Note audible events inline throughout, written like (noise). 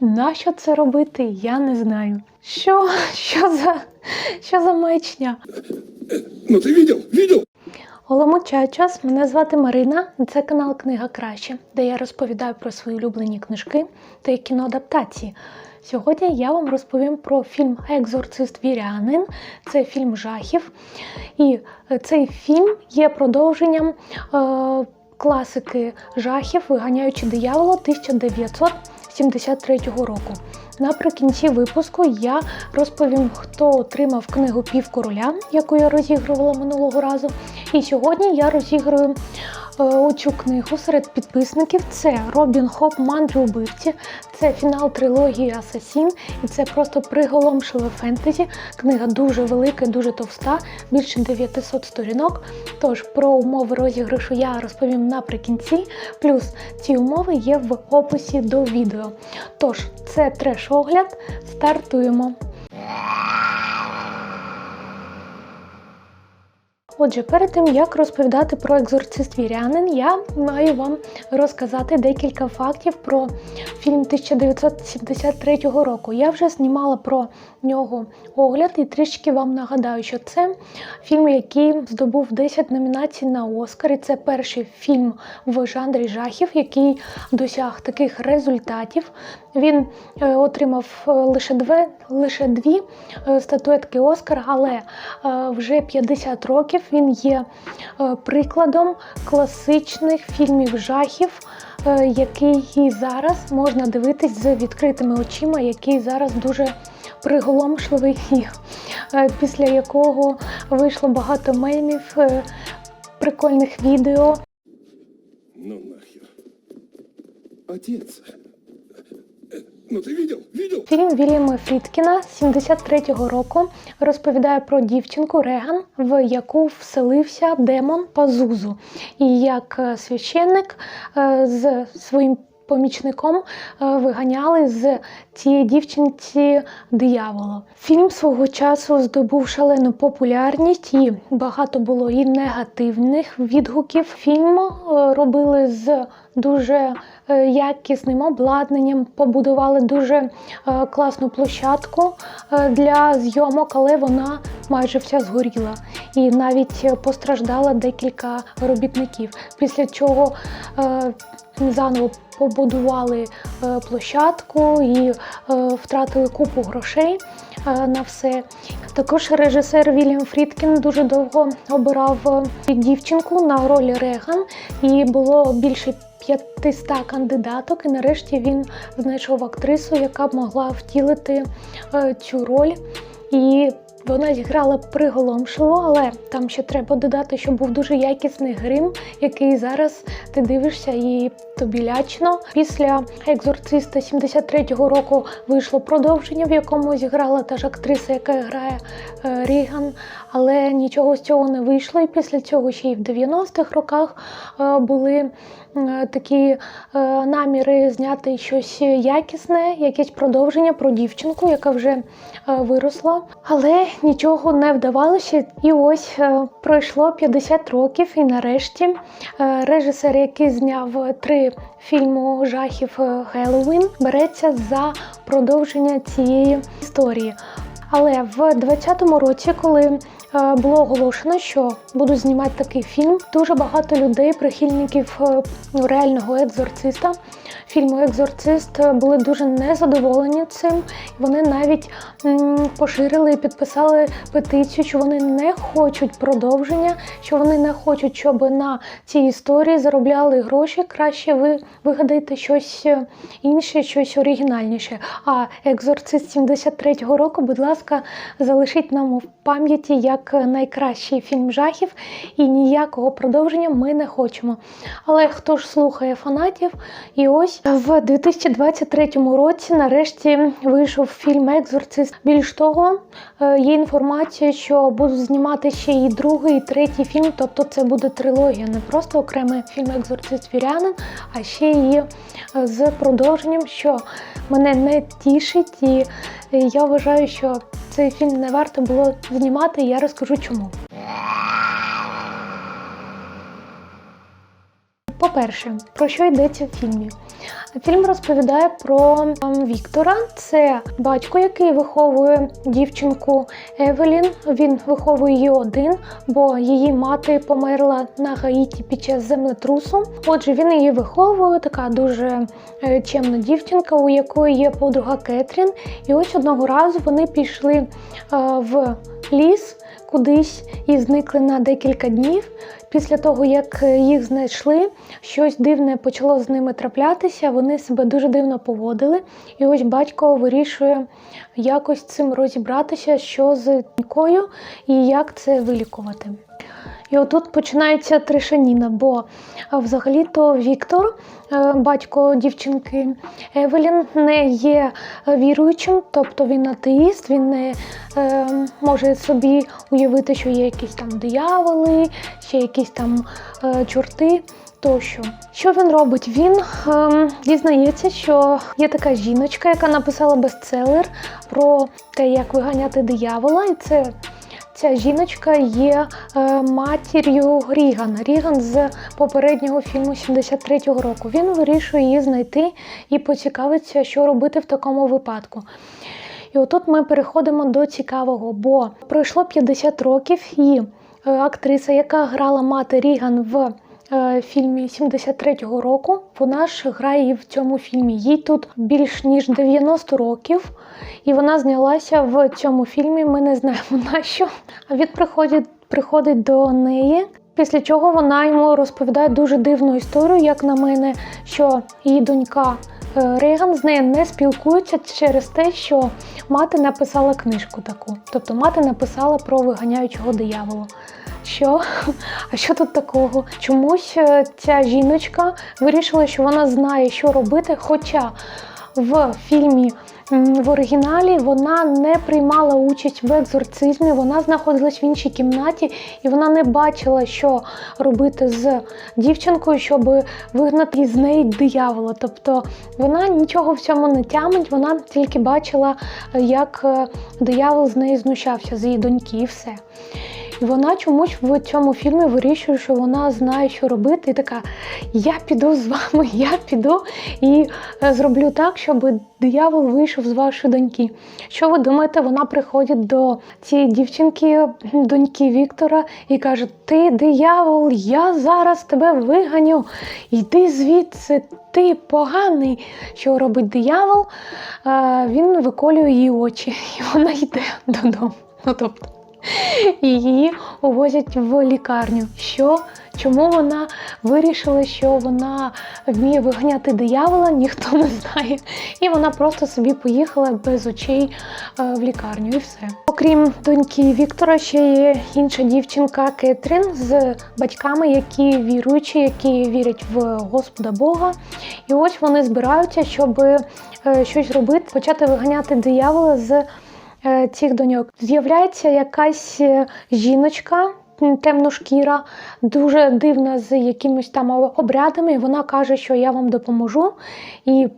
Нащо це робити, я не знаю. Що, (laughs) що за, що за маячня? Ну ты видел? Видел? Оламучаю час, мене звати Марина, це канал Книга Краще, де я розповідаю про свої улюблені книжки та кіноадаптації. Сьогодні я вам розповім про фільм Екзорцист Вірянин. Це фільм жахів. І е, цей фільм є продовженням е, класики жахів, виганяючи диявола 1973 року. Наприкінці випуску я розповім, хто отримав книгу Півкороля, яку я розігрувала минулого разу. І сьогодні я розіграю е, оцю книгу серед підписників. Це Робін Хоп Мандри убивці, це фінал трилогії Асасін, і це просто приголомшливе фентезі. Книга дуже велика, дуже товста, більше 900 сторінок. Тож про умови розіграшу я розповім наприкінці. Плюс ці умови є в описі до відео. Тож, це треш-огляд. Стартуємо. Отже, перед тим як розповідати про екзорцист вірянин, я маю вам розказати декілька фактів про фільм 1973 року. Я вже знімала про нього огляд і трішки вам нагадаю, що це фільм, який здобув 10 номінацій на Оскар. І це перший фільм в жанрі жахів, який досяг таких результатів. Він е, отримав е, лише дві, лише дві статуетки Оскар, але е, вже 50 років він є прикладом класичних фільмів жахів, який зараз можна дивитись з відкритими очима, який зараз дуже приголомшливий після якого вийшло багато мемів, прикольних відео. Ну нахер. Отец. Ну ти видел? Видел? Фільм Вільяма Фрідкіна 73-го року розповідає про дівчинку Реган, в яку вселився демон Пазузу. І як е, священник е, з своїм помічником е, виганяли з цієї дівчинці диявола. Фільм свого часу здобув шалену популярність і багато було і негативних відгуків. Фільм е, робили з дуже е, якісним обладнанням, побудували дуже класну площадку для зйомок, але вона майже вся згоріла. І навіть постраждало декілька робітників. Після чого заново побудували е, площадку і е, втратили купу грошей е, на все. Також режисер Вільям Фрідкін дуже довго обирав дівчинку на роль Реган, і було більше 500 кандидаток, і нарешті він знайшов актрису, яка б могла втілити цю роль. І вона зіграла приголомшливо, але там ще треба додати, що був дуже якісний грим, який зараз ти дивишся і тобі лячно. Після екзорциста 73-го року вийшло продовження, в якому зіграла та ж актриса, яка грає е, Ріган, але нічого з цього не вийшло. І після цього ще й в 90-х роках е, були такі е, наміри зняти щось якісне, якесь продовження про дівчинку, яка вже виросла. Але нічого не вдавалося. І ось е, пройшло 50 років, і нарешті е, режисер, який зняв три фільму жахів Геловін, береться за продовження цієї історії. Але в 20-му році, коли е, було оголошено, що будуть знімати такий фільм, дуже багато людей, прихильників е, реального екзорциста, фільму Екзорцист, е, були дуже незадоволені цим. Вони навіть поширили і підписали петицію, що вони не хочуть продовження, що вони не хочуть, щоб на цій історії заробляли гроші. Краще ви вигадайте щось е, інше, щось оригінальніше. А екзорцист 73-го року, будь ласка, залишіть нам пам'яті як найкращий фільм жахів, і ніякого продовження ми не хочемо. Але хто ж слухає фанатів? І ось в 2023 році нарешті вийшов фільм Екзорцист. Більш того, е, є інформація, що будуть знімати ще і другий, і третій фільм, тобто це буде трилогія, не просто окремий фільм Екзорцист Вірянин, а ще і е, з продовженням, що мене не тішить, і я вважаю, що цей фільм не варто було знімати, і я розкажу чому. По-перше, про що йдеться в фільмі? Фільм розповідає про ем, Віктора. Це батько, який виховує дівчинку Евелін. Він виховує її один, бо її мати померла на Гаїті під час землетрусу. Отже, він її виховує, така дуже е, чемна дівчинка, у якої є подруга Кетрін. І ось одного разу вони пішли е, в ліс кудись і зникли на декілька днів. Після того, як їх знайшли, щось дивне почало з ними траплятися. Вони себе дуже дивно поводили. І ось батько вирішує якось цим розібратися, що з донькою і як це вилікувати. І отут починається трешаніна, бо взагалі-то Віктор, е, батько дівчинки Евелін, не є віруючим, тобто він атеїст, він не е, може собі уявити, що є якісь там дияволи, ще якісь там е, чорти. Тощо, що він робить? Він ем, дізнається, що є така жіночка, яка написала бестселер про те, як виганяти диявола, і це Ця жіночка є е, матір'ю Рігана. Ріган з попереднього фільму 73-го року. Він вирішує її знайти і поцікавиться, що робити в такому випадку. І отут ми переходимо до цікавого, бо пройшло 50 років, і е, актриса, яка грала мати Ріган в фільмі 73-го року, вона ж грає в цьому фільмі. Їй тут більш ніж 90 років, і вона знялася в цьому фільмі. Ми не знаємо (laughs) на що. А він приходить, приходить до неї. Після чого вона йому розповідає дуже дивну історію, як на мене, що її донька е, Рейган з нею не спілкується через те, що мати написала книжку таку. Тобто мати написала про виганяючого диявола. Що? А що тут такого? Чомусь е, ця жіночка вирішила, що вона знає, що робити, хоча в фільмі в оригіналі вона не приймала участь в екзорцизмі, вона знаходилась в іншій кімнаті і вона не бачила, що робити з дівчинкою, щоб вигнати з неї диявола. Тобто вона нічого в цьому не тямить, вона тільки бачила, як е, диявол з неї знущався, з її доньки, і все. Вона чомусь в цьому фільмі вирішує, що вона знає, що робити, і така: я піду з вами, (laughs) я піду і е, зроблю так, щоб диявол вийшов з вашої доньки. Що ви думаєте, вона приходить до цієї дівчинки, доньки Віктора, і каже: Ти диявол, я зараз тебе виганю, йди звідси. Ти поганий, що робить диявол, Е, він виколює її очі, (laughs) і вона йде додому. Ну, тобто, її увозять в лікарню. Що? Чому вона вирішила, що вона вміє виганяти диявола, ніхто не знає. І вона просто собі поїхала без очей е, в лікарню і все. Окрім доньки Віктора, ще є інша дівчинка Кетрін з батьками, які віруючі, які вірять в Господа Бога. І ось вони збираються, щоб е, щось робити, почати виганяти диявола з цих доньок. З'являється якась е, жіночка. Темношкіра, дуже дивна з якимись там обрядами. і Вона каже, що я вам допоможу і,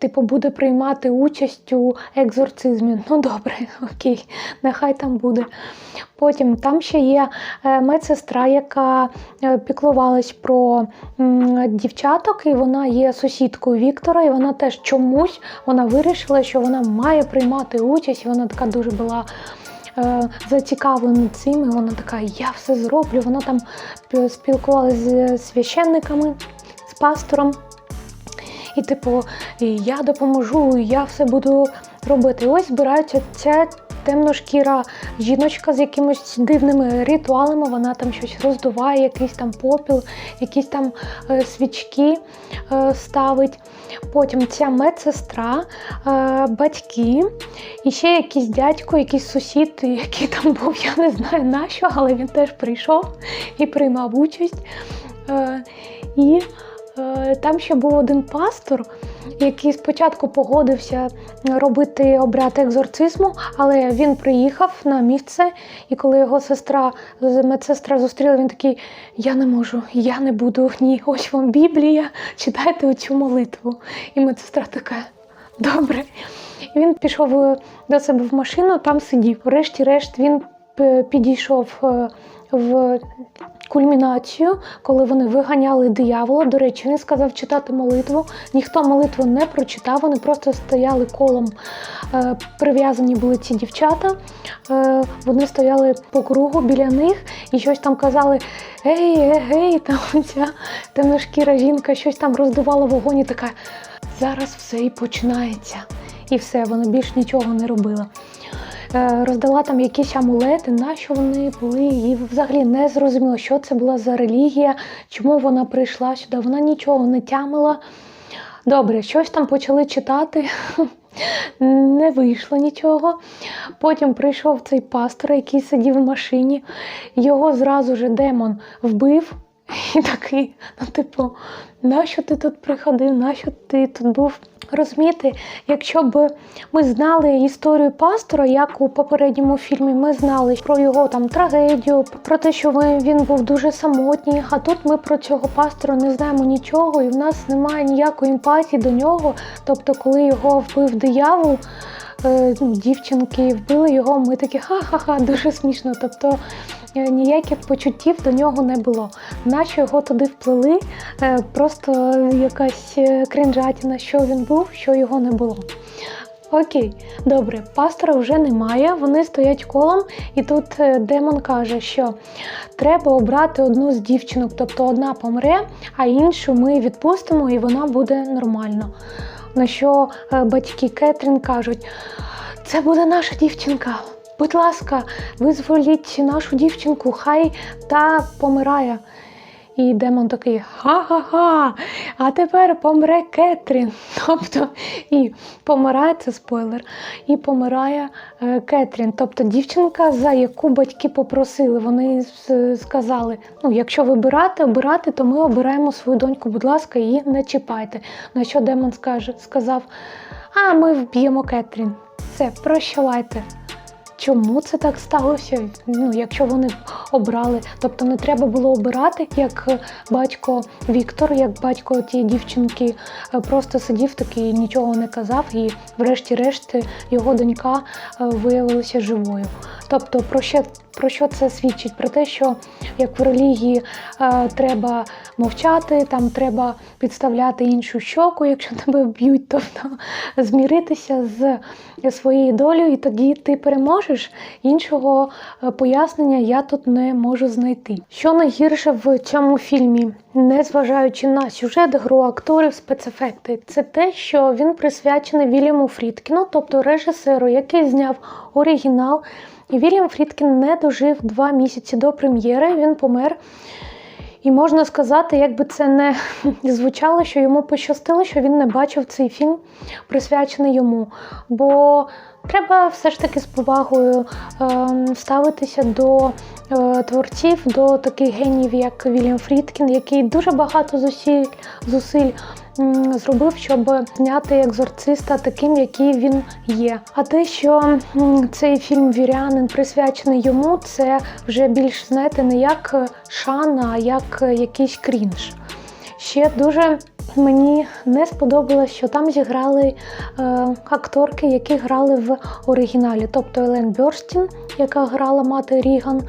типу, буде приймати участь у екзорцизмі. Ну добре, (laughs) окей, нехай там буде. Потім там ще є е, медсестра, яка е, піклувалась про дівчаток, і вона є сусідкою Віктора, і вона теж чомусь вона вирішила, що вона має приймати участь, і вона така дуже була. е, Зацікавлена цим, і вона така, я все зроблю. Вона там спілкувалася з священниками, з пастором. І, типу, я допоможу, я все буду робити. Ось збирається ця темношкіра жіночка з якимось дивними ритуалами. Вона там щось роздуває, якийсь там попіл, якісь там е, свічки е, ставить. Потім ця медсестра, е, батьки, і ще якийсь дядько, якийсь сусід, який там був, я не знаю на що, але він теж прийшов і приймав участь. Е, і Там ще був один пастор, який спочатку погодився робити обряд екзорцизму, але він приїхав на місце, і коли його сестра, медсестра зустріла, він такий: Я не можу, я не буду. Ні, ось вам Біблія, читайте оцю молитву. І медсестра така, добре. І він пішов е, до себе в машину, там сидів. Врешті-решт він підійшов е, в кульмінацію, коли вони виганяли диявола. До речі, він сказав читати молитву. Ніхто молитву не прочитав, вони просто стояли колом, е, прив'язані були ці дівчата. Е, вони стояли по кругу біля них і щось там казали: Ей, ей, ей, там ця темношкіра жінка щось там роздувала вогонь і така. Зараз все і починається. І все, вона більш нічого не робила. Е, Роздала там якісь амулети, на що вони були, і взагалі не зрозуміло, що це була за релігія, чому вона прийшла сюди. Вона нічого не тямила. Добре, щось там почали читати, (laughs) не вийшло нічого. Потім прийшов цей пастор, який сидів в машині, його зразу же демон вбив. І такий, ну, типу, нащо ти тут приходив, нащо ти тут був? Розумієте, якщо б ми знали історію пастора, як у попередньому фільмі, ми знали про його там трагедію, про те, що він був дуже самотній. А тут ми про цього пастора не знаємо нічого, і в нас немає ніякої емпатії до нього. Тобто, коли його вбив диявол, е, дівчинки вбили його, ми такі ха-ха-ха, дуже смішно. Тобто ніяких почуттів до нього не було. Наче його туди вплили, е, просто якась е, кринжатіна, що він був, що його не було. Окей, добре, пастора вже немає, вони стоять колом, і тут е, демон каже, що треба обрати одну з дівчинок, тобто одна помре, а іншу ми відпустимо і вона буде нормально. На що батьки Кетрін кажуть: це буде наша дівчинка. Будь ласка, визволіть нашу дівчинку, хай та помирає. І демон такий ха-ха-ха, а тепер помре Кетрін. (laughs) Тобто і помирає це спойлер, і помирає е, Кетрін. Тобто дівчинка, за яку батьки попросили. Вони сказали: ну, якщо вибирати, обирати, то ми обираємо свою доньку, будь ласка, її не чіпайте. На що демон скаже, сказав: А ми вб'ємо Кетрін. Все, прощавайте. Чому це так сталося? Ну, якщо вони обрали, тобто не треба було обирати, як е, батько Віктор, як батько тієї дівчинки, е, просто сидів такий, нічого не казав, і врешті-решт його донька е, виявилася живою. Тобто, про що, про що це свідчить? Про те, що як в релігії треба мовчати, там треба підставляти іншу щоку, якщо (laughs) тебе б'ють, тобто зміритися з своєю долею, і тоді ти переможеш. Іншого е, пояснення я тут не можу знайти. Що найгірше в цьому фільмі, незважаючи на сюжет, гру акторів, спецефекти, це те, що він присвячений Вільяму Фрідкіну, тобто режисеру, який зняв оригінал. І Вільям Фрідкін не дожив два місяці до прем'єри. Він помер. І можна сказати, якби це не (laughs) звучало, що йому пощастило, що він не бачив цей фільм, присвячений йому. Бо треба все ж таки з повагою е, ставитися до е, творців, до таких геніїв, як Вільям Фрідкін, який дуже багато зусиль, зусиль зробив, щоб зняти екзорциста таким, який він є. А те, що цей фільм Вірянин присвячений йому, це вже більш знаєте, не як шана, а як якийсь крінж. Ще дуже мені не сподобалось, що там зіграли е, акторки, які грали в оригіналі, тобто Елен Бьорстін, яка грала мати Ріган,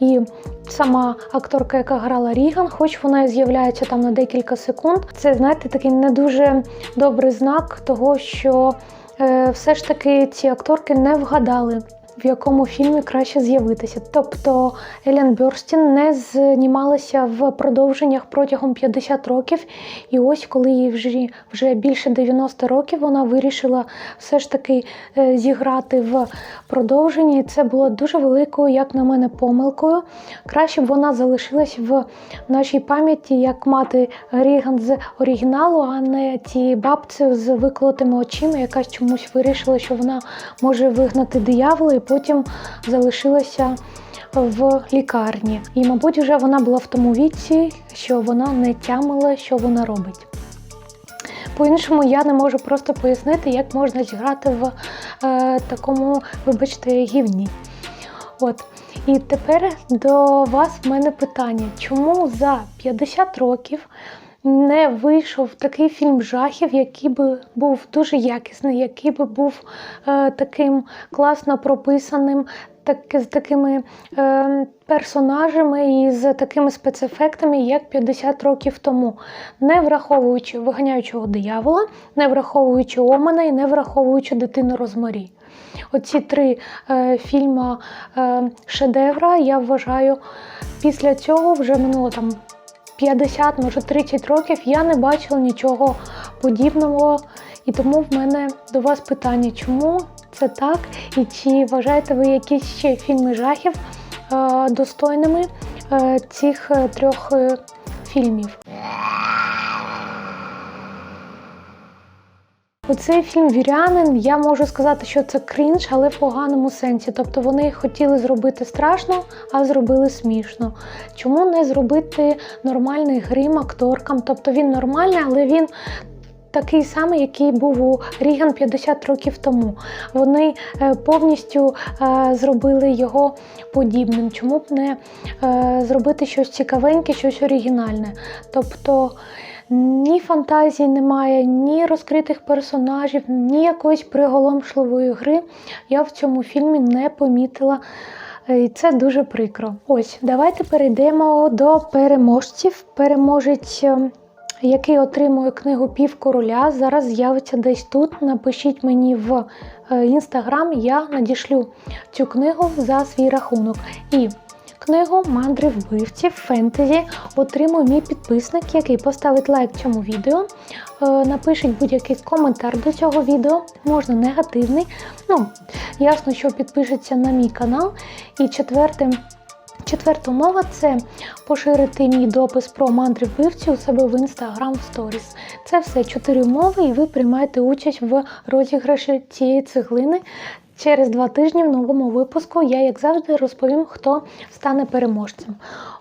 і сама акторка, яка грала Ріган, хоч вона і з'являється там на декілька секунд. Це, знаєте, такий не дуже добрий знак того, що е, все ж таки ці акторки не вгадали. В якому фільмі краще з'явитися. Тобто Елен Бьорстін не знімалася в продовженнях протягом 50 років, і ось коли їй вже, вже більше 90 років, вона вирішила все ж таки е, зіграти в продовженні. Це було дуже великою, як на мене, помилкою. Краще б вона залишилась в нашій пам'яті як мати Ріган з оригіналу, а не ті бабці з виколотими очима, яка чомусь вирішила, що вона може вигнати диявола, і потім залишилася в лікарні. І, мабуть, вже вона була в тому віці, що вона не тямила, що вона робить. По-іншому я не можу просто пояснити, як можна зіграти в е, такому, вибачте, гівні. От. І тепер до вас в мене питання: чому за 50 років не вийшов такий фільм жахів, який би був дуже якісний, який би був е, таким класно прописаним, так, з такими е, персонажами і з такими спецефектами, як 50 років тому, не враховуючи виганяючого диявола, не враховуючи Омана і не враховуючи дитину Розмарі. Оці три е, фільми е, шедевра, я вважаю, після цього вже минуло там 50, може 30 років, я не бачила нічого подібного. І тому в мене до вас питання, чому це так? І чи вважаєте ви якісь ще фільми жахів е, достойними е, цих е, трьох фільмів? Оцей фільм Вірянин, я можу сказати, що це крінж, але в поганому сенсі. Тобто вони хотіли зробити страшно, а зробили смішно. Чому не зробити нормальний грим акторкам? Тобто він нормальний, але він. Такий самий, який був у Ріган 50 років тому. Вони е, повністю е, зробили його подібним. Чому б не е, зробити щось цікавеньке, щось оригінальне? Тобто ні фантазії немає, ні розкритих персонажів, ні якоїсь приголомшливої гри я в цьому фільмі не помітила. Е, І це дуже прикро. Ось, давайте перейдемо до переможців. Переможець, е, який отримує книгу Пів короля, зараз з'явиться десь тут. Напишіть мені в інстаграм, я надішлю цю книгу за свій рахунок. І Книгу Мандри вбивців фентезі отримує мій підписник, який поставить лайк цьому відео, е, напишіть будь-який коментар до цього відео, можна негативний. Ну, ясно, що підпишеться на мій канал. І четверте, четверта умова це поширити мій допис про мандри вбивці у себе в в сторіс. Це все чотири умови, і ви приймаєте участь в розіграші цієї цеглини. Через два тижні в новому випуску я, як завжди, розповім, хто стане переможцем.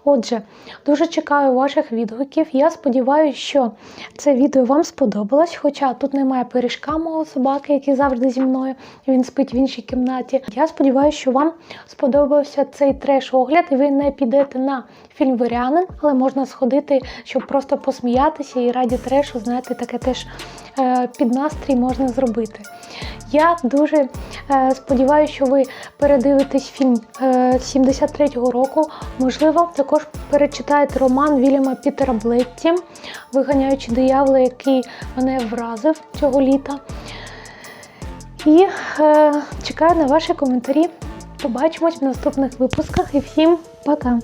Отже, дуже чекаю ваших відгуків. Я сподіваюся, що це відео вам сподобалось, хоча тут немає пиріжка мого собаки, який завжди зі мною. Він спить в іншій кімнаті. Я сподіваюся, що вам сподобався цей треш-огляд, і ви не підете на фільм Вирянин, але можна сходити, щоб просто посміятися і раді трешу, знаєте, таке теж е, під настрій можна зробити. Я дуже е, сподіваюся, що ви передивитесь фільм е, 73-го року. Можливо, також перечитаєте роман Вільяма Пітера Блетті, виганяючи диявола, який мене вразив цього літа. І е, чекаю на ваші коментарі. Побачимось в наступних випусках і всім пока!